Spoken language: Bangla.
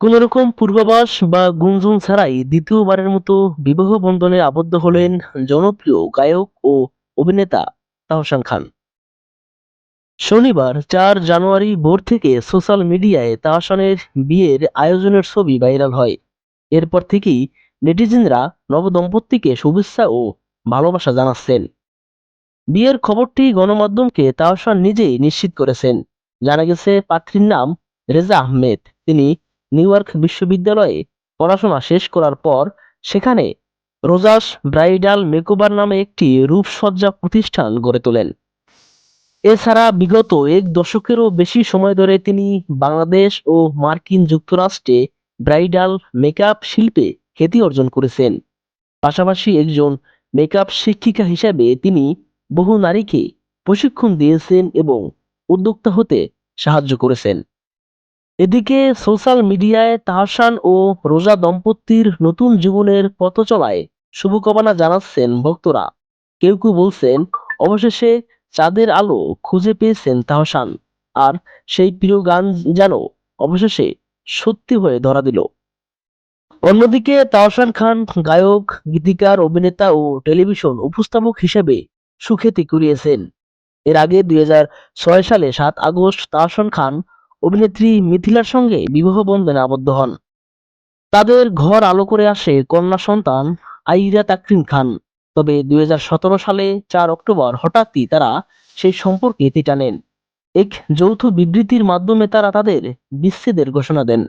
কোন রকম পূর্বাভাস বা গুঞ্জন ছাড়াই দ্বিতীয়বারের মতো বিবাহ বন্ধনে আবদ্ধ হলেন জনপ্রিয় গায়ক ও অভিনেতা তাহসান খান। শনিবার চার জানুয়ারি ভোর থেকে সোশ্যাল মিডিয়ায় তাহসানের বিয়ের আয়োজনের ছবি ভাইরাল হয়। এরপর থেকেই নেটিজেনরা নবদম্পতিকে শুভেচ্ছা ও ভালোবাসা জানাচ্ছেন। বিয়ের খবরটি গণমাধ্যমকে তাহসান নিজেই নিশ্চিত করেছেন। জানা গেছে, পাত্রীর নাম রেজা আহমেদ। তিনি নিউ ইয়র্ক বিশ্ববিদ্যালয়ে পড়াশোনা শেষ করার পর সেখানে রোজাস ব্রাইডাল মেকওভার নামে একটি রূপসজ্জা প্রতিষ্ঠান গড়ে তোলেন। এছাড়া বিগত এক দশকেরও বেশি সময় ধরে তিনি বাংলাদেশ ও মার্কিন যুক্তরাষ্ট্রে ব্রাইডাল মেকআপ শিল্পে খ্যাতি অর্জন করেছেন। পাশাপাশি একজন মেকআপ শিক্ষিকা হিসাবে তিনি বহু নারীকে প্রশিক্ষণ দিয়েছেন এবং উদ্যোক্তা হতে সাহায্য করেছেন। এদিকে সোশ্যাল মিডিয়ায় তাহসান ও রোজা দম্পতির নতুন জীবনের পথ চলায় শুভকামনা জানাচ্ছেন ভক্তরা। কেউ কেউ বলছেন, অবশেষে চাঁদের আলো খুঁজে পেয়েছেন তাহসান, আর সেই প্রিয় গান যেন অবশেষে সত্যি হয়ে ধরা দিল। অন্যদিকে তাহসান খান গায়ক, গীতিকার, অভিনেতা ও টেলিভিশন উপস্থাপক হিসেবে সুখ্যাতি কুড়িয়েছেন। এর আগে দুই সালে সাত আগস্ট তাহসান খান অভিনেত্রী মিথিলার সঙ্গে বিবাহ বন্ধনে আবদ্ধ হন। তাদের ঘর আলো করে আসে কন্যা সন্তান আইরা তাকরিম খান। তবে দুই হাজার সতেরো সালে চার অক্টোবর হঠাৎই তারা সেই সম্পর্কে এটি টানেন। এক যৌথ বিবৃতির মাধ্যমে তারা তাদের বিচ্ছেদের ঘোষণা দেন।